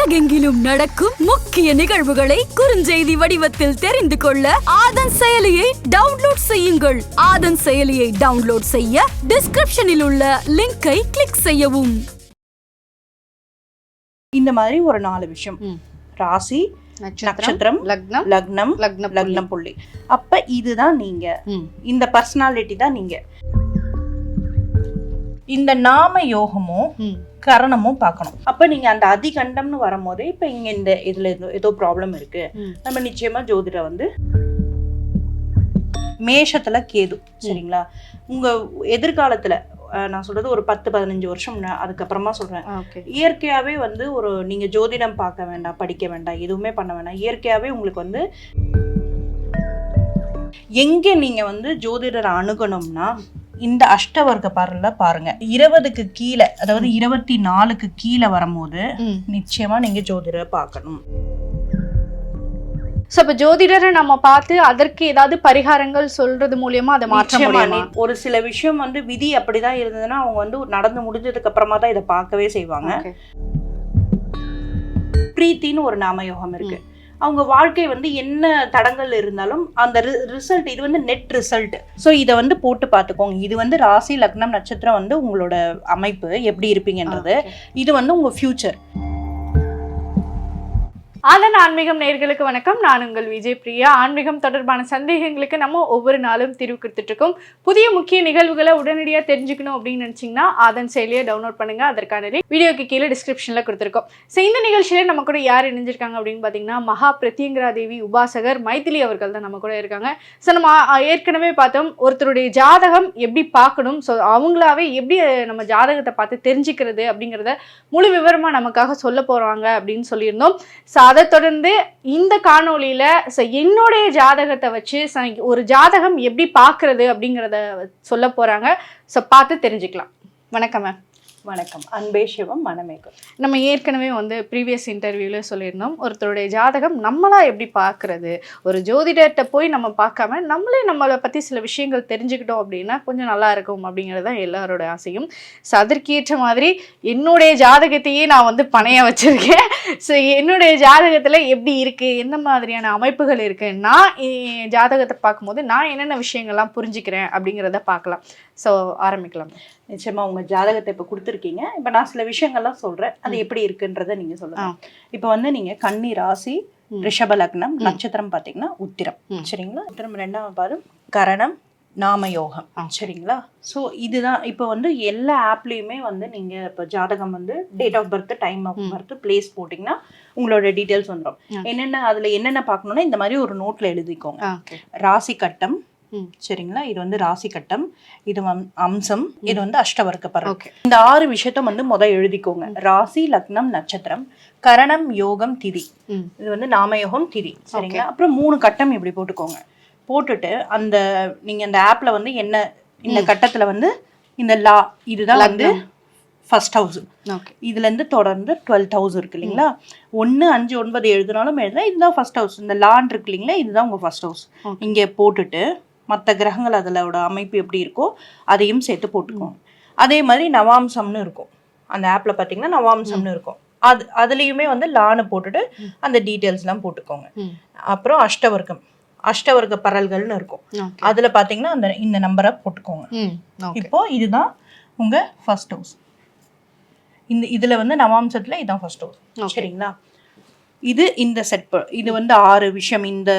உலகெங்கிலும் நடக்கும் முக்கிய நிகழ்வுகளை குறுஞ்செய்தி வடிவத்தில் தெரிந்து கொள்ள ஆதன் செயலியை டவுன்லோட் செய்யுங்கள் ஆதன் செயலியை டவுன்லோட் செய்ய டிஸ்கிரிப்ஷனில் உள்ள லிங்கை கிளிக் செய்யவும் இந்த மாதிரி ஒரு நாலு விஷயம். ராசி நட்சத்திரம் லக்னம் லக்னம் லக்ன புள்ளி. லக்னம் புள்ளி அப்ப இதுதான் நீங்க. இந்த பர்சனாலிட்டி தான் நீங்க இந்த நாம யோகமும். கரணமும் பார்க்கணும். அப்ப நீங்க அந்த அதிகண்டம்னு வரும்போதே இப்ப இங்க இந்த இதுல ஏதோ- ப்ராப்ளம் இருக்கு. நம்ம நிச்சயமா ஜோதிட வந்து மேஷத்துல கேது சரிங்களா? உங்க எதிர்காலத்துல நான் சொல்றது ஒரு பத்து பதினஞ்சு வருஷம் அதுக்கப்புறமா சொல்றேன். இயற்கையாவே வந்து ஒரு நீங்க ஜோதிடம் பார்க்க வேண்டாம் படிக்க வேண்டாம் எதுவுமே பண்ண வேண்டாம். இயற்கையாவே உங்களுக்கு வந்து எங்க நீங்க வந்து ஜோதிடரை அணுகணும்னா இந்த அஷ்டவர்க்க பாருல பாருங்க. இருபதுக்கு கீழே அதாவது இருபத்தி நாலுக்கு கீழே வரும்போது. நிச்சயமா நீங்க ஜோதிடரை பார்க்கணும். சோ இப்ப ஜோதிடரை நம்ம பார்த்து அதற்கு ஏதாவது பரிகாரங்கள் சொல்றது மூலியமா அதை மாற்ற முடியுமா? ஒரு சில விஷயம் வந்து விதி அப்படிதான் இருந்ததுன்னா அவங்க வந்து நடந்து முடிஞ்சதுக்கு அப்புறமா தான் இதை பார்க்கவே செய்வாங்க. பிரீத்தின்னு ஒரு நாமயோகம் இருக்கு. அவங்க வாழ்க்கை வந்து என்ன தடங்கள் இருந்தாலும் அந்த ரிசல்ட் இது வந்து நெட் ரிசல்ட் ஸோ இதை வந்து போட்டு பார்த்துக்கோங்க. இது வந்து ராசி லக்னம் நட்சத்திரம் வந்து உங்களோட அமைப்பு எப்படி இருப்பீங்கன்றது. இது வந்து உங்க ஃபியூச்சர் ஆதன் ஆன்மீகம் நேர்களுக்கு வணக்கம். நான் உங்கள் விஜய் பிரியா. ஆன்மீகம் தொடர்பான சந்தேகங்களுக்கு நம்ம ஒவ்வொரு நாளும் தீர்வு கொடுத்துட்டு இருக்கோம் புதிய முக்கிய நிகழ்வுகளை உடனடியாக தெரிஞ்சுக்கணும் அப்படின்னு நினச்சிங்கன்னா ஆதன் செயலியை டவுன்லோட் பண்ணுங்க. அதற்கான வீடியோக்கு கீழே டிஸ்கிரிப்ஷனில் கொடுத்துருக்கோம். ஸோ இந்த நிகழ்ச்சியில் நம்ம கூட யார் இணைஞ்சிருக்காங்க அப்படின்னு பார்த்தீங்கன்னா மகா பிரத்யங்கரா தேவி உபாசகர் மைதிலி அவர்கள் தான் நம்ம கூட இருக்காங்க. ஸோ நம்ம ஏற்கனவே பார்த்தோம் ஒருத்தருடைய ஜாதகம் எப்படி பார்க்கணும்? ஸோ அவங்களாவே எப்படி நம்ம ஜாதகத்தை பார்த்து தெரிஞ்சுக்கிறது அப்படிங்கிறத முழு விவரமாக நமக்காக சொல்ல போகிறாங்க அப்படின்னு சொல்லியிருந்தோம். ஸோ அதை தொடர்ந்து இந்த காணொளியில் ஸோ என்னுடைய ஜாதகத்தை வச்சு ஒரு ஜாதகம் எப்படி பார்க்கறது அப்படிங்கிறத சொல்ல போகிறாங்க ஸோ பார்த்து தெரிஞ்சுக்கலாம். வணக்கம் மேம் வணக்கம். அன்பே சிவம் மனமேகம் நம்ம ஏற்கனவே வந்து ப்ரீவியஸ் இன்டர்வியூவில் சொல்லியிருந்தோம் ஒருத்தருடைய ஜாதகம் நம்மளா எப்படி பார்க்கறது? ஒரு ஜோதிடர்கிட்ட போய் நம்ம பார்க்காம நம்மளே நம்மளை பற்றி சில விஷயங்கள் தெரிஞ்சுக்கிட்டோம் அப்படின்னா கொஞ்சம் நல்லா இருக்கும் அப்படிங்கிறது தான் எல்லாரோட ஆசையும். ஸோ அதற்கேற்ற மாதிரி என்னுடைய ஜாதகத்தையே நான் வந்து பணைய வச்சுருக்கேன். ஸோ என்னுடைய ஜாதகத்தில் எப்படி இருக்குது எந்த மாதிரியான அமைப்புகள் இருக்குது நான் ஜாதகத்தை பார்க்கும்போது நான் என்னென்ன விஷயங்கள்லாம் புரிஞ்சுக்கிறேன் அப்படிங்கிறத பார்க்கலாம். ஸோ ஆரம்பிக்கலாம். நிச்சயமா உங்க ஜாதகத்தை இப்ப கொடுத்துருக்கீங்க இப்ப நான் சில விஷயங்கள்லாம் சொல்றேன் அது எப்படி இருக்குன்றத நீங்க சொல்லுங்க ஆ. இப்ப வந்து நீங்க கன்னி ராசி. ரிஷப லக்னம் நட்சத்திரம் பாத்தீங்கன்னா உத்திரம். சரிங்களா உத்திரம் ரெண்டாவது பாதம் கரணம் நாமயோகம். சரிங்களா ஸோ இதுதான் இப்போ வந்து எல்லா ஆப்லேயுமே வந்து நீங்க இப்போ ஜாதகம் வந்து date of birth time of. Birth place போட்டிங்கன்னா உங்களோட டீட்டெயில்ஸ் வந்துடும். என்னென்ன அதுல என்னென்ன பார்க்கணும்னா இந்த மாதிரி ஒரு நோட்ல எழுதிக்கோங்க ராசி கட்டம். சரிங்களா? இது வந்து ராசி கட்டம். இது அம்சம். இது வந்து அஷ்டவர்க்க பரம் இந்த ஆறு விஷயத்த வந்து முத எழுதிக்கோங்க. ராசி லக்னம் நட்சத்திரம். கரணம் யோகம் திதி. இது வந்து நாமயோகம் திதி. சரிங்களா? அப்புறம் மூணு கட்டம் இப்படி போட்டுக்கோங்க. போட்டுட்டு அந்த நீங்க இந்த ஆப்ல வந்து என்ன இந்த கட்டத்துல வந்து இந்த லா இதுதான் வந்து ஃபர்ஸ்ட் ஹவுஸ் ஓகே. இதுல இருந்து தொடர்ந்து டுவெல்த் ஹவுஸ் இருக்கு இல்லைங்களா? ஒன்னு அஞ்சு ஒன்பது எழுதினாலும் எழுதலாம் இதுதான் ஃபர்ஸ்ட் ஹவுஸ் இந்த லான் இருக்கு இல்லைங்களா? இதுதான் உங்க ஃபர்ஸ்ட் ஹவுஸ். இங்க போட்டுட்டு மற்ற கிரகங்கள் அதோட அமைப்பு எப்படி இருக்கோ அதையும் சேர்த்து போட்டுக்கோங்க அதே மாதிரி நவாம்சம்னு இருக்கும். அந்த ஆப்ல பாத்தீங்கன்னா நவாம்சம்னு இருக்கும். அது அதுலயுமே வந்து லான்னு போட்டுட்டு அந்த டீட்டெயில்ஸ்லாம் போட்டுக்கோங்க. அப்புறம் அஷ்டவர்க்கம். அஷ்டவர்க்க பரல்கள்னு இருக்கும். அதுல பாத்தீங்கன்னா அந்த இந்த நம்பரை போட்டுக்கோங்க. இப்போ இதுதான் உங்க ஃபர்ஸ்ட் ஹவுஸ் இந்த இதுல வந்து நவாம்சத்துல இதான் ஃபர்ஸ்ட் ஹவுஸ். சரிங்களா? இது இந்த செட் இது வந்து ஆறு விஷயம். இந்த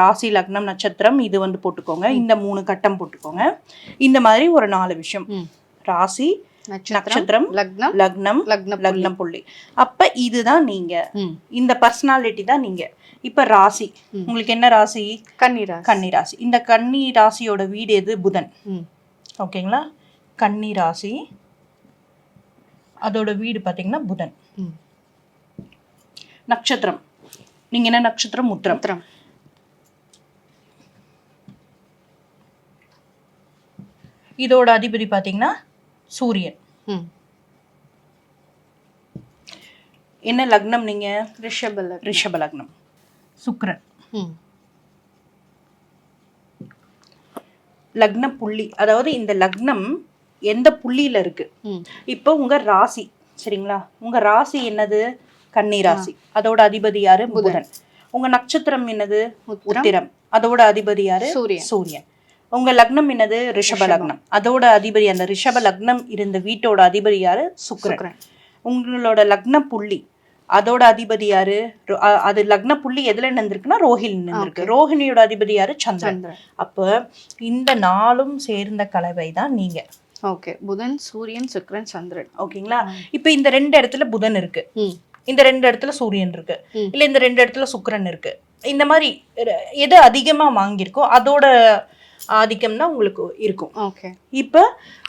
ராசி லக்னம் நட்சத்திரம் இது வந்து போட்டுக்கோங்க. இந்த மூணு கட்டம் போட்டுக்கோங்க. இந்த மாதிரி ஒரு நாலு விஷயம். ராசி நட்சத்திரம் லக்னம் லக்னம் லக்ன லக்னம் புள்ளி. அப்ப இதுதான் நீங்க. இந்த பர்சனாலிட்டி தான் நீங்க. இப்ப ராசி. உங்களுக்கு என்ன ராசி? கண்ணீரா கன்னி ராசி இந்த கன்னி ராசியோட வீடு எது? புதன். ஓகேங்களா? கன்னி ராசி அதோட வீடு பார்த்தீங்கன்னா புதன். நட்சத்திரம். நீங்க என்ன நட்சத்திரம்? உத்திரம். இதோட அதிபதி பார்த்தீங்கன்னா சூரியன். ம். என்ன லக்னம் நீங்க? ரிஷபல் ரிஷப லக்னம். சுக்கிரன். ம். லக்ன புள்ளி. அதாவது இந்த லக்னம் எந்த புள்ளியில இருக்கு? இப்போ உங்க ராசி. சரிங்களா? உங்க ராசி என்னது? கன்னி ராசி அதோட அதிபதி யாரு? புதன். உங்க நட்சத்திரம் என்னது? உத்திரம். அதோட அதிபதி யாரு? சூரியன். உங்க லக்னம் என்னது? ரிஷப லக்னம். அதோட அதிபதி அந்த ரிஷப லக்னம் இருந்த வீட்டோட அதிபதி யாரு? சுக்கிரன். உங்களோட லக்ன புள்ளி அதோட அதிபதி யாரு? அது லக்ன புள்ளி எதுல நின்றுருக்குன்னா ரோஹிணி நின்றுருக்கு ரோஹிணியோட அதிபதி யாரு? சந்திரன். அப்ப இந்த நாளும் சேர்ந்த கலவை தான் நீங்க. ஓகே. புதன் சூரியன் சுக்கிரன் சந்திரன். ஓகேங்களா? இப்ப இந்த ரெண்டு இடத்துல புதன் இருக்கு. இந்த ரெண்டு இடத்துல சூரியன் இருக்கு. இல்ல இந்த ரெண்டு இடத்துல சுக்கிரன் இருக்கு. இந்த மாதிரி எது அதிகமா வாங்கியிருக்கோ அதோட ஆதிக்கம் தான் உங்களுக்கு இருக்கும். ஓகே. இப்ப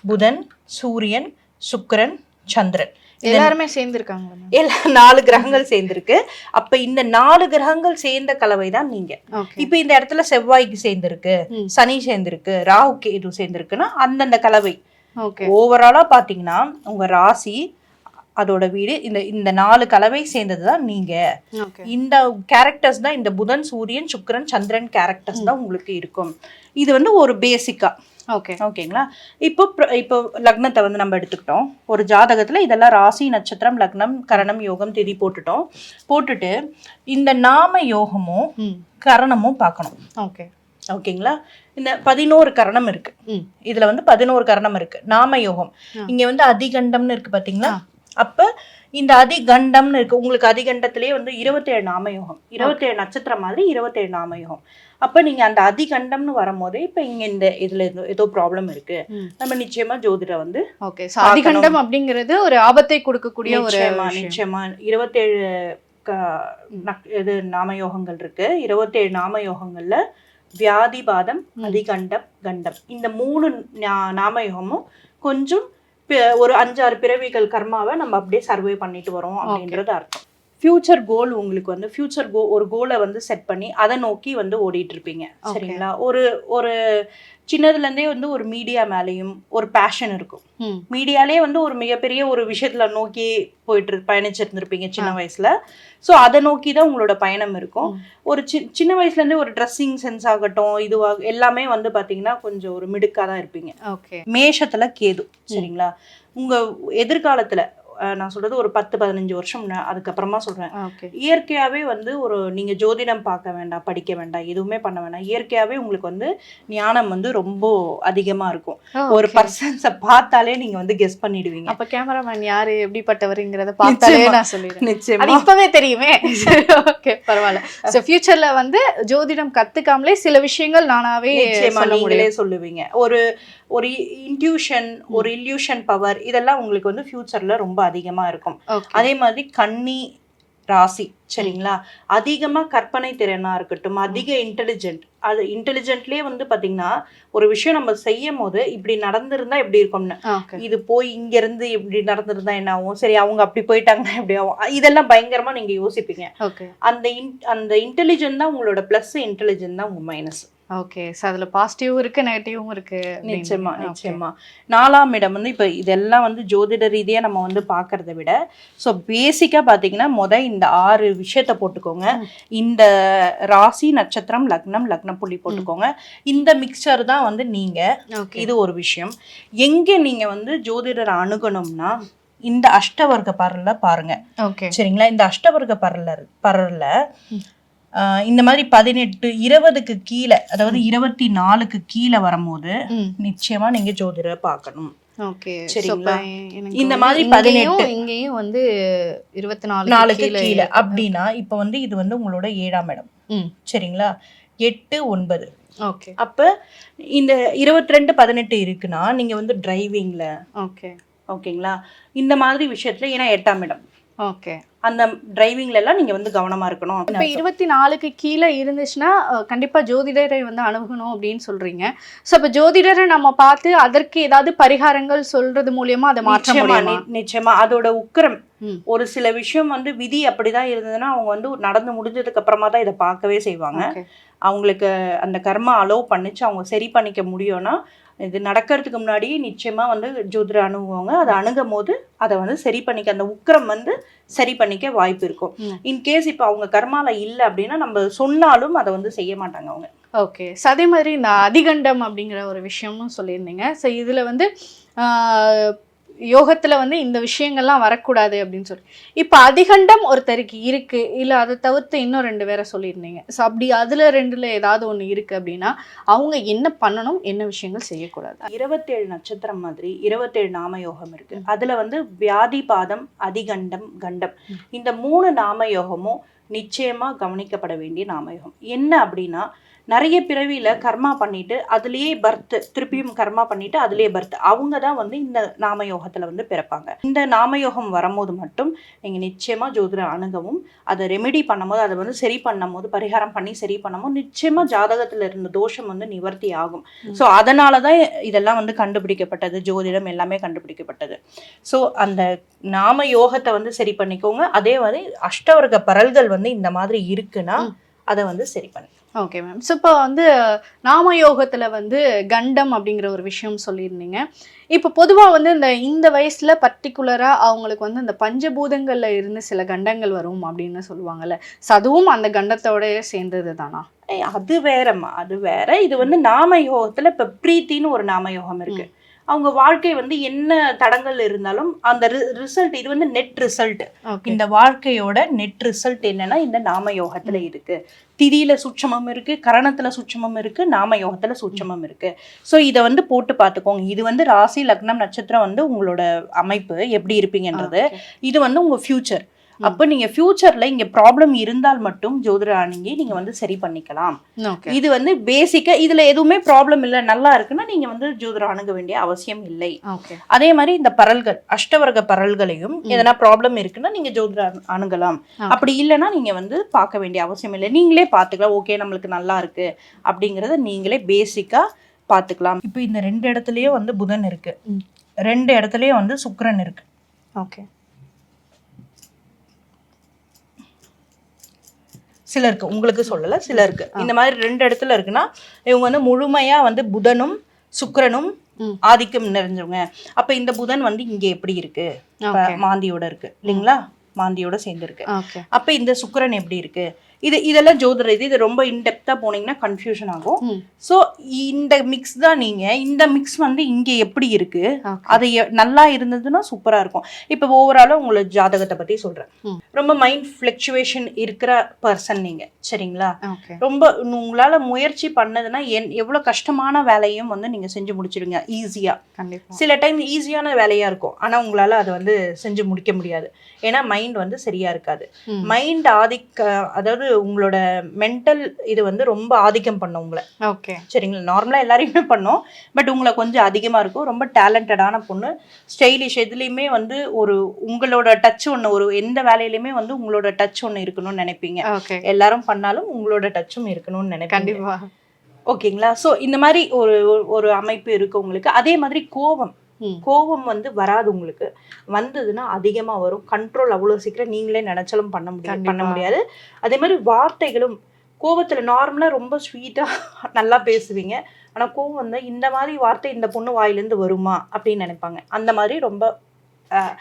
புதன் சூரியன் சுக்கிரன் சந்திரன். எல்லாருமே சேர்ந்துருக்காங்களா மேம் எல்லா நாலு கிரகங்கள் சேர்ந்திருக்கு. அப்ப இந்த நாலு கிரகங்கள் சேர்ந்த கலவை தான் நீங்க. இப்ப இந்த இடத்துல செவ்வாய்க்கு சேர்ந்திருக்கு. சனி சேர்ந்திருக்கு ராகு கேது சேர்ந்திருக்குன்னா அந்தந்த கலவை. ஓவராலா பாத்தீங்கன்னா உங்க ராசி அதோட வீடு இந்த இந்த நாலு கலவை சேர்ந்தது தான் நீங்க இந்த கேரக்டர்ஸ் தான் இந்த புதன் சூரியன் சுக்கிரன் சந்திரன் கேரக்டர்ஸ் தான் உங்களுக்கு இருக்கும். இது வந்து ஒரு பேசிக்கா ஓகே ஓகேங்களா இப்போ இப்போ லக்னத்தை வந்து நம்ம எடுத்துக்கிட்டோம். ஒரு ஜாதகத்துல இதெல்லாம் ராசி நட்சத்திரம் லக்னம் கரணம் யோகம் திதி போட்டுட்டோம். போட்டுட்டு இந்த நாம யோகமும் கரணமும் பார்க்கணும். ஓகே ஓகேங்களா இந்த பதினோரு கரணம் இருக்கு. இதுல வந்து பதினோரு கரணம் இருக்கு. நாம யோகம். இங்க வந்து அதிகண்டம்னு இருக்கு பாத்தீங்களா? அப்ப இந்த அதிகண்டம்னு இருக்கு உங்களுக்கு அதிகண்டத்திலேயே வந்து இருபத்தேழு நாமயோகம் இருபத்தேழு நட்சத்திரம் மாதிரி இருபத்தேழு நாமயோகம். அப்ப நீங்க அந்த அதிகண்டம்னு வரும்போதே இப்ப இங்க இந்த இதுல ஏதோ ப்ராப்ளம் இருக்கு. ம். நம்ம நிச்சயமா ஜோதிட வந்து ஓகே அதிகண்டம் அப்படிங்கிறது ஒரு ஆபத்தை கொடுக்கக்கூடிய ஒரு நிச்சயமா விஷயம். நிச்சயமா. இருபத்தேழு க- இது நாமயோகங்கள் இருக்கு. இருபத்தேழு நாமயோகங்கள்ல வியாதிபாதம் அதிகண்டம் கண்டம். இந்த மூணு நாமயோகமும் கொஞ்சம் ஒரு அஞ்சாறு பிறவிகள் கர்மாவை நம்ம அப்படியே சர்வே பண்ணிட்டு வரோம் அப்படின்றது அர்த்தம். ஃபியூச்சர் கோல் உங்களுக்கு வந்து ஃபியூச்சர் கோ ஒரு கோலை வந்து செட் பண்ணி அதை நோக்கி வந்து ஓடிட்டு இருப்பீங்க. சரிங்களா? ஒரு ஒரு சின்னதுல இருந்தே வந்து ஒரு மீடியா மேலேயும் ஒரு பேஷன் இருக்கும். மீடியாலே வந்து ஒரு மிகப்பெரிய ஒரு விஷயத்துல நோக்கி போயிட்டு இருந்திருப்பீங்க சின்ன வயசுல. ஸோ அதை நோக்கி தான் உங்களோட பயணம் இருக்கும். ஒரு சி சின்ன வயசுல இருந்தே ஒரு ட்ரெஸ்ஸிங் சென்ஸ் ஆகட்டும் இதுவாக எல்லாமே வந்து பாத்தீங்கன்னா கொஞ்சம் ஒரு மிடுக்கா தான் இருப்பீங்க. ஓகே. மேஷத்துல கேது சரிங்களா? உங்க எதிர்காலத்துல நான் சொல்றது ஒரு பத்து பதினஞ்சு வருஷம் அதுக்கப்புறமா சொல்றேன். ஓகே. இயற்கையாவே வந்து ஒரு நீங்க ஜோதிடம் பார்க்க வேண்டாம் படிக்க வேண்டாம் எதுவுமே பண்ண வேண்டாம். இயற்கையாவே உங்களுக்கு வந்து ஞானம் வந்து ரொம்ப அதிகமா இருக்கும். ஒரு பர்சன்ஸை பார்த்தாலே நீங்க வந்து கெஸ் பண்ணிடுவீங்க. அப்ப கேமராமேன் யாரு எப்படிப்பட்டவருங்கிறத பார்த்தாலே. நான் சொல்லிடுறேன் நிச்சயமா. இப்பவே தெரியுமே. ஓகே பரவாயில்ல. சோ ஃபியூச்சர்ல வந்து ஜோதிடம் கத்துக்காமலே சில விஷயங்கள் நானாவே சொல்ல நீங்களே சொல்லுவீங்க. ஒரு ஒரு இன்ட்யூஷன் ஒரு இல்யூஷன் பவர் இதெல்லாம் உங்களுக்கு வந்து ஃபியூச்சர்ல ரொம்ப அதிகமா இருக்கும். அதே மாதிரி கன்னி ராசி சரிங்களா? அதிகமா கற்பனை திறனா இருக்கட்டும் அதிக இன்டெலிஜென்ட் அது இன்டெலிஜென்ட்லயே வந்து பாத்தீங்கன்னா ஒரு விஷயம் நம்ம செய்யும் போது இப்படி நடந்திருந்தா எப்படி இருக்கும்னு. இது போய் இங்க இருந்து இப்படி நடந்திருந்தா என்ன ஆகும்? சரி அவங்க அப்படி போயிட்டாங்கன்னா எப்படி ஆகும்? இதெல்லாம் பயங்கரமா நீங்க யோசிப்பீங்க. அந்த in- அந்த இன்டெலிஜென்ட் தான் உங்களோட பிளஸ் இன்டெலிஜென்ட் தான் உங்க மைனஸ் ஓகே சோ அதுல பாசிட்டிவும் இருக்கு நெகட்டிவும் இருக்கு அப்படின்னு. நிச்சயமா. நிச்சயமா. நாலாம் இடம் வந்து இப்ப இதெல்லாம் வந்து ஜோதிட ரீதியா நம்ம வந்து பாக்குறத விட ஸோ பேசிக்கா பாத்தீங்கன்னா முத இந்த ஆறு விஷயத்த போட்டுக்கோங்க. இந்த ராசி நட்சத்திரம் லக்னம் லக்ன புள்ளி போட்டுக்கோங்க இந்த மிக்சர் தான் வந்து நீங்க ஓகே இது ஒரு விஷயம். எங்க நீங்க வந்து ஜோதிடரை அணுகணும்னா இந்த அஷ்டவர்க்க பரல்ல பாருங்க. ஓகே சரிங்களா? இந்த அஷ்டவர்க்க பரல பரல்ல ஆஹ் இந்த மாதிரி பதினெட்டு இருபதுக்கு கீழே அதாவது இருபத்தி நாலுக்கு கீழே வரும்போது நிச்சயமா நீங்க ஜோதிடரை பார்க்கணும்? இந்த மாதிரி மாதிரி இங்கேயும் வந்து இருபத்தி நாலு நாலுக்கு கீழே அப்படின்னா இப்போ வந்து இது வந்து உங்களோட ஏழாம் இடம். சரிங்களா? எட்டு ஒன்பது. ஓகே. அப்ப இந்த இருபத்தி ரெண்டு பதினெட்டு இருக்குன்னா நீங்க வந்து டிரைவிங்ல ஓகே. ஓகேங்களா? இந்த மாதிரி விஷயத்துல ஏன்னா எட்டாம் இடம். ஓகே. அந்த டிரைவிங்ல எல்லாம் நீங்க வந்து கவனமா இருக்கணும். இப்ப இருபத்தி நாலுக்கு கீழே இருந்துச்சுன்னா கண்டிப்பா ஜோதிடரை வந்து அணுகணும் அப்படின்னு சொல்றீங்க. சோ அப்ப ஜோதிடரை நம்ம பார்த்து அதற்கு ஏதாவது பரிகாரங்கள் சொல்றது மூலியமா அதை மாற்ற நிச்சயமா முடியுமா? நி- நிச்சயமா. அதோட உக்கிரம். ஒரு சில விஷயம் வந்து விதி அப்படிதான் இருந்ததுன்னா அவங்க வந்து நடந்து முடிஞ்சதுக்கு அப்புறமா தான் இதை பார்க்கவே செய்வாங்க. அவங்களுக்கு அந்த கர்மா அலோவ் பண்ணிச்சு அவங்க சரி பண்ணிக்க முடியும்னா இது நடக்கிறதுக்கு முன்னாடியே நிச்சயமா வந்து ஜோதிடர் அணுகுவாங்க. அதை அணுகும் போது அதை வந்து சரி பண்ணிக்க அந்த உக்கிரம் வந்து சரி பண்ணிக்க வாய்ப்பு இருக்கும். இன்கேஸ் இப்போ அவங்க கர்மால இல்லை அப்படின்னா நம்ம சொன்னாலும் அதை வந்து செய்ய மாட்டாங்க அவங்க. ஓகே. ஸோ அதே மாதிரி இந்த அதிகண்டம் அப்படிங்கிற ஒரு விஷயமும் சொல்லியிருந்தீங்க. ஸோ இதில் வந்து யோகத்துல வந்து இந்த விஷயங்கள்லாம் வரக்கூடாது அப்படின்னு சொல்லி. இப்போ அதிகண்டம் ஒருத்தருக்கு இருக்கு. இல்லை அதை தவிர்த்து இன்னும் ரெண்டு பேரை சொல்லியிருந்தீங்க. ஸோ அப்படி அதுல ரெண்டில் ஏதாவது ஒன்று இருக்கு அப்படின்னா அவங்க என்ன பண்ணணும் என்ன விஷயங்கள் செய்யக்கூடாது? இருபத்தேழு நட்சத்திரம் மாதிரி இருபத்தேழு நாம யோகம் இருக்கு. அதுல வந்து வியாதி பாதம் அதிகண்டம் கண்டம். இந்த மூணு நாம யோகமும் நிச்சயமா கவனிக்கப்பட வேண்டிய நாமயோகம். என்ன அப்படின்னா நிறைய பிறவியில கர்மா பண்ணிட்டு அதுலயே பர்த் திருப்பியும் கர்மா பண்ணிட்டு அதுலயே பர்த் அவங்க தான் வந்து இந்த நாமயோகத்துல வந்து பிறப்பாங்க. இந்த நாமயோகம் வரும்போது மட்டும் நீங்க நிச்சயமா ஜோதிடர் அணுகவும் அதை ரெமெடி பண்ணும்போது அதை வந்து சரி பண்ணும்போது பரிகாரம் பண்ணி சரி பண்ணும்போது நிச்சயமா ஜாதகத்துல இருந்த தோஷம் வந்து நிவர்த்தி ஆகும். ஸோ அதனால தான் இதெல்லாம் வந்து கண்டுபிடிக்கப்பட்டது. ஜோதிடம் எல்லாமே கண்டுபிடிக்கப்பட்டது. ஸோ அந்த நாம யோகத்தை வந்து சரி பண்ணிக்கோங்க. அதே மாதிரி அஷ்டவர்க்க பரல்கள் வந்து இந்த மாதிரி இருக்குன்னா அதை வந்து சரி பண்ணி. ஓகே மேம் ஸோ இப்போ வந்து நாமயோகத்தில் வந்து கண்டம் அப்படிங்கிற ஒரு விஷயம் சொல்லியிருந்தீங்க. இப்போ பொதுவாக வந்து இந்த இந்த வயசில் பர்டிகுலராக அவங்களுக்கு வந்து இந்த பஞ்சபூதங்களில் இருந்து சில கண்டங்கள் வரும் அப்படின்னு சொல்லுவாங்கல்ல. ஸோ அதுவும் அந்த கண்டத்தோட சேர்ந்தது தானா? ஏய், அது வேறம்மா. அது வேற. இது வந்து நாம இப்போ பிரீத்தின்னு ஒரு நாமயோகம் இருக்குது அவங்க வாழ்க்கை வந்து என்ன தடங்கள் இருந்தாலும் அந்த ரிசல்ட் இது வந்து நெட் ரிசல்ட் இந்த வாழ்க்கையோட நெட் ரிசல்ட் என்னன்னா இந்த நாம யோகத்துல இருக்கு. திதியில சூட்சமம் இருக்கு கரணத்துல சூட்சமம் இருக்கு நாம யோகத்துல சூட்சமம் இருக்கு. ஸோ இதை வந்து போட்டு பார்த்துக்கோங்க. இது வந்து ராசி லக்னம் நட்சத்திரம் வந்து உங்களோட அமைப்பு எப்படி இருப்பீங்கன்றது. இது வந்து உங்க ஃபியூச்சர் அப்போ நீங்க ஃபியூச்சர்ல இங்க ப்ராப்ளம் இருந்தால் மட்டும் ஜோதிட அணுகி நீங்க வந்து சரி பண்ணிக்கலாம். இது வந்து பேசிக்கா இதுல எதுவுமே ப்ராப்ளம் இல்ல நல்லா இருக்குன்னா நீங்க வந்து ஜோதிட அணுக வேண்டிய அவசியம் இல்லை. அதே மாதிரி இந்த பரல்கள் அஷ்டவர்க்க பரல்களையும் எதனா ப்ராப்ளம் இருக்குன்னா நீங்க ஜோதிட அணு- அணுகலாம். அப்படி இல்லைன்னா நீங்க வந்து பார்க்க வேண்டிய அவசியம் இல்லை. நீங்களே பார்த்துக்கலாம் ஓகே நம்மளுக்கு நல்லா இருக்கு அப்படிங்கறத நீங்களே பேசிக்கா பார்த்துக்கலாம். இப்போ இந்த ரெண்டு இடத்துலயும் வந்து புதன் இருக்கு. ரெண்டு இடத்துலயும் வந்து சுக்கிரன் இருக்கு. ஓகே. சிலருக்கு உங்களுக்கு சொல்லல சிலருக்கு. இந்த மாதிரி ரெண்டு இடத்துல இருக்குன்னா இவங்க வந்து முழுமையா வந்து புதனும் சுக்கிரனும். ஆதிக்கம் நிறைஞ்சவங்க. அப்ப இந்த புதன் வந்து இங்க எப்படி இருக்கு? மாந்தியோட இருக்கு இல்லைங்களா? மாந்தியோட சேர்ந்து இருக்கு அப்ப இந்த சுக்கிரன் எப்படி இருக்கு? இது இதெல்லாம் ஜோதிட இது இது ரொம்ப இன்டெப்தா போனீங்கன்னா கன்ஃபியூஷன் ஆகும். ஸோ இந்த மிக்ஸ் தான் நீங்க இந்த மிக்ஸ் வந்து இங்க எப்படி இருக்கு? ஓகே அது நல்லா இருந்ததுன்னா சூப்பரா இருக்கும். இப்போ ஓவராலாக உங்களோட ஜாதகத்தை பத்தி சொல்றேன். ம். ரொம்ப மைண்ட் ஃப்ளக்சுவேஷன் இருக்கிற பர்சன் நீங்க சரிங்களா? ரொம்ப உங்களால முயற்சி பண்ணதுன்னா என் எவ்வளோ கஷ்டமான வேலையும் வந்து நீங்க செஞ்சு முடிச்சிடுங்க ஈஸியா கண்டிப்பா. சில டைம் ஈஸியான வேலையா இருக்கும். ஆனா உங்களால அதை வந்து செஞ்சு முடிக்க முடியாது. ஏன்னா மைண்ட் வந்து சரியா இருக்காது. மைண்ட் ஆதிக்க அதாவது உங்களோட மென்டல் இது வந்து ரொம்ப ஆதிக்கம் பண்ணும் உங்களை. ஓகே சரிங்களா? நார்மலாக எல்லாரையுமே பண்ணோம். பட் உங்களை கொஞ்சம் அதிகமாக இருக்கும். ரொம்ப டேலண்டடான பொண்ணு. ஸ்டைலிஷ் எதுலேயுமே வந்து ஒரு உங்களோட டச் ஒன்று ஒரு எந்த வேலையிலையுமே வந்து உங்களோட டச் ஒன்று இருக்கணும்னு நினைப்பீங்க. எல்லாரும் பண்ணாலும் உங்களோட டச்சும் இருக்கணும்னு நினைப்பீங்க. கண்டிப்பா. ஓகேங்களா ஸோ இந்த மாதிரி ஒரு ஒரு- அமைப்பு இருக்கு உங்களுக்கு. அதே மாதிரி கோபம். கோபம் வந்து வராது உங்களுக்கு. வந்ததுன்னா அதிகமா வரும். கண்ட்ரோல் அவ்வளவு சீக்கிரம் நீங்களே நினைச்சாலும் பண்ண முடியாது பண்ண. முடியாது. அதே மாதிரி வார்த்தைகளும் கோபத்துல நார்மலா ரொம்ப ஸ்வீட்டா நல்லா பேசுவீங்க. ஆனா கோபம் வந்து இந்த மாதிரி வார்த்தை இந்த பொண்ணு வாயிலிருந்து வருமா அப்படின்னு நினைப்பாங்க. அந்த மாதிரி ரொம்ப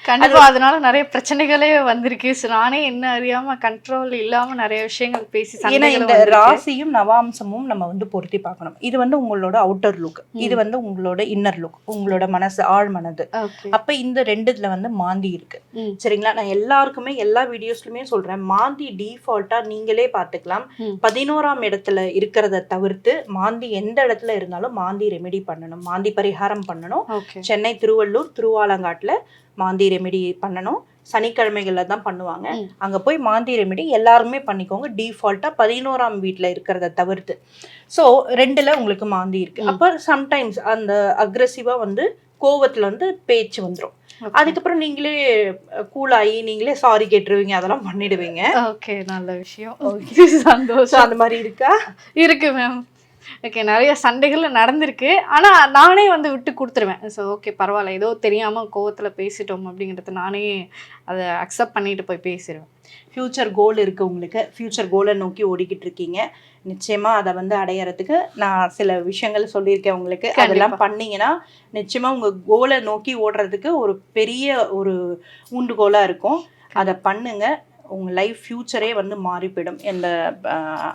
கண்டிப்பா அதனால நிறைய பிரச்சனைகளே வந்திருக்கு. So, நானே என்ன அறியாம கண்ட்ரோல் இல்லாம நிறைய விஷயங்கள் பேசி ஏன்னா இந்த. ராசியும் நவாம்சமும் நம்ம வந்து பொருத்தி பார்க்கணும். இது வந்து உங்களோட அவுட்டர் லுக் இது வந்து உங்களோட இன்னர் லுக் உங்களோட மனசு ஆழ் மனது. அப்ப இந்த ரெண்டுத்துல வந்து மாந்தி இருக்கு. சரிங்களா? நான் எல்லாருக்குமே எல்லா வீடியோஸ்லயுமே சொல்றேன். மாந்தி டிஃபால்ட்டா நீங்களே பார்த்துக்கலாம். ம். பதினோராம் இடத்துல இருக்கிறத தவிர்த்து மாந்தி எந்த இடத்துல இருந்தாலும் மாந்தி ரெமெடி பண்ணணும். மாந்தி பரிகாரம் பண்ணணும். சென்னை திருவள்ளூர் திருவாலங்காட்டுல மாந்தி ரெமெடி பண்ணணும். சனிக்கிழமைகள்ல தான் பண்ணுவாங்க. அங்க போய் மாந்தி ரெமெடி எல்லாருமே பண்ணிக்கோங்க. டிஃபால்ட்டா பதினோராம் வீட்ல இருக்கிறத தவிர்த்து. ஸோ ரெண்டுல உங்களுக்கு மாந்தி இருக்கு. அப்ப சம்டைம்ஸ் அந்த அக்ரெசிவா வந்து கோவத்துல வந்து பேச்சு வந்துரும். Okay. அதுக்கப்புறம் நீங்களே கூலாகி நீங்களே சாரி கேட்டுருவீங்க. அதெல்லாம் பண்ணிடுவீங்க. ஓகே நல்ல விஷயம். ஓகே சந்தோஷம். அந்த மாதிரி இருக்கா? இருக்கு மேம் ஓகே நிறைய சண்டைகள் நடந்திருக்கு. ஆனா நானே வந்து விட்டு கொடுத்துருவேன். ஸோ ஓகே பரவாயில்ல. ஏதோ தெரியாம கோவத்துல பேசிட்டோம் அப்படிங்கறது நானே அதை அக்செப்ட் பண்ணிட்டு போய் பேசிடுவேன் ஃப்யூச்சர் கோல் இருக்கு உங்களுக்கு. ஃப்யூச்சர் கோலை நோக்கி ஓடிக்கிட்டு இருக்கீங்க. நிச்சயமா அதை வந்து அடையறதுக்கு நான் சில விஷயங்கள் சொல்லியிருக்கேன் உங்களுக்கு. அதெல்லாம் பண்ணீங்கன்னா நிச்சயமா உங்க கோலை நோக்கி ஓடுறதுக்கு ஒரு பெரிய ஒரு ஊண்டுகோலா இருக்கும். அதை பண்ணுங்க. உங்க லைஃப் ஃப்யூச்சரே வந்து மாறி போயிடும் எந்த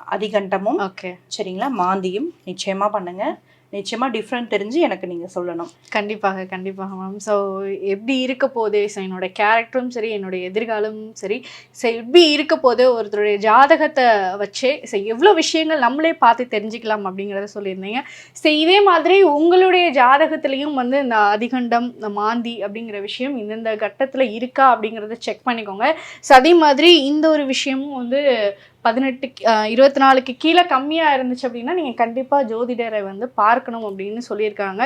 அதிகண்டமும் ஓகே சரிங்களா? மாந்தியும் நிச்சயமா பண்ணுங்க. நிச்சயமா டிஃப்ரெண்ட் தெரிஞ்சு எனக்கு நீங்க சொல்லணும். கண்டிப்பாக கண்டிப்பாக மேம் ஸோ எப்படி இருக்க போகுது? ஸோ என்னோட கேரக்டரும் சரி என்னுடைய எதிர்காலமும் சரி ஸோ எப்படி இருக்க போது ஒருத்தருடைய ஜாதகத்தை வச்சே ஸோ எவ்வளோ விஷயங்கள் நம்மளே பார்த்து தெரிஞ்சுக்கலாம் அப்படிங்கிறத சொல்லியிருந்தீங்க. ஸோ இதே மாதிரி உங்களுடைய ஜாதகத்துலேயும் வந்து இந்த அதிகண்டம் இந்த மாந்தி அப்படிங்கிற விஷயம் இந்தந்த கட்டத்தில் இருக்கா அப்படிங்கிறத செக் பண்ணிக்கோங்க. ஸோ அதே மாதிரி இந்த ஒரு விஷயமும் வந்து பதினெட்டு இருபத்தி நாலுக்கு கீழே கம்மியாக இருந்துச்சு அப்படின்னா நீங்கள் கண்டிப்பாக ஜோதிடரை வந்து பார்க்கணும் அப்படின்னு சொல்லியிருக்காங்க.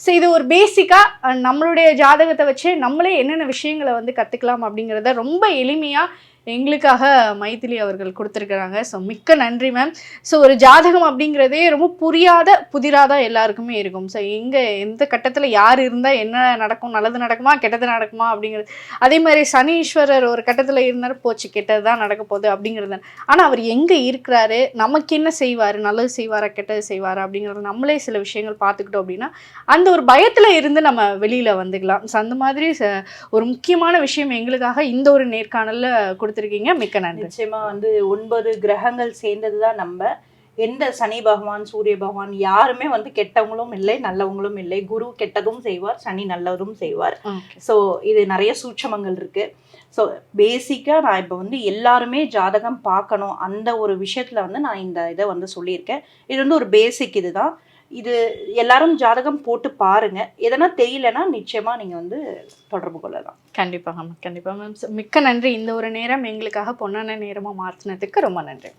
ஸோ இது ஒரு பேசிக்காக நம்மளுடைய ஜாதகத்தை வச்சு நம்மளே என்னென்ன விஷயங்களை வந்து கற்றுக்கலாம் அப்படிங்கிறத ரொம்ப எளிமையாக எங்களுக்காக மைதிலி அவர்கள் கொடுத்துருக்குறாங்க. ஸோ மிக்க நன்றி மேம் ஸோ ஒரு ஜாதகம் அப்படிங்கிறதே ரொம்ப புரியாத புதிராக தான் எல்லாருக்குமே இருக்கும். ஸோ எங்கே எந்த கட்டத்தில் யார் இருந்தால் என்ன நடக்கும் நல்லது நடக்குமா கெட்டது நடக்குமா அப்படிங்கிறது. அதே மாதிரி சனீஸ்வரர் ஒரு கட்டத்தில் இருந்தார் போச்சு கெட்டது தான் நடக்க போகுது அப்படிங்கிறது. ஆனால் அவர் எங்கே இருக்கிறாரு நமக்கு என்ன செய்வார் நல்லது செய்வாரா கெட்டது செய்வாரா அப்படிங்கிறது நம்மளே சில விஷயங்கள் பார்த்துக்கிட்டோம் அப்படின்னா அந்த ஒரு பயத்தில் இருந்து நம்ம வெளியில் வந்துக்கலாம். ஸோ அந்த மாதிரி ச- ஒரு முக்கியமான விஷயம் எங்களுக்காக இந்த ஒரு நேர்காணலில் கொடுத்துருக்கீங்க. மிக்க நன்றி. நிச்சயமா வந்து ஒன்பது கிரகங்கள் சேர்ந்ததுதான் நம்ம. எந்த சனி பகவான் சூரிய பகவான் யாருமே வந்து கெட்டவங்களும் இல்லை நல்லவங்களும் இல்லை. குரு கெட்டதும் செய்வார் சனி நல்லதும் செய்வார். ஸோ இது நிறைய சூட்சமங்கள் இருக்கு. ஸோ பேசிக்காக நான் இப்போ வந்து எல்லாருமே ஜாதகம் பார்க்கணும். அந்த ஒரு விஷயத்துல வந்து நான் இந்த இதை வந்து சொல்லியிருக்கேன். இது வந்து ஒரு பேசிக் இதுதான். இது எல்லாரும் ஜாதகம் போட்டு பாருங்க. எதனா தெரியலனா நிச்சயமா நீங்க வந்து தொடர்பு கொள்ளலாம். கண்டிப்பாக மேம் கண்டிப்பாக மேம் மிக்க நன்றி. இந்த ஒரு நேரம் எங்களுக்காக பொன்னான நேரமாக மாற்றினதுக்கு ரொம்ப நன்றி.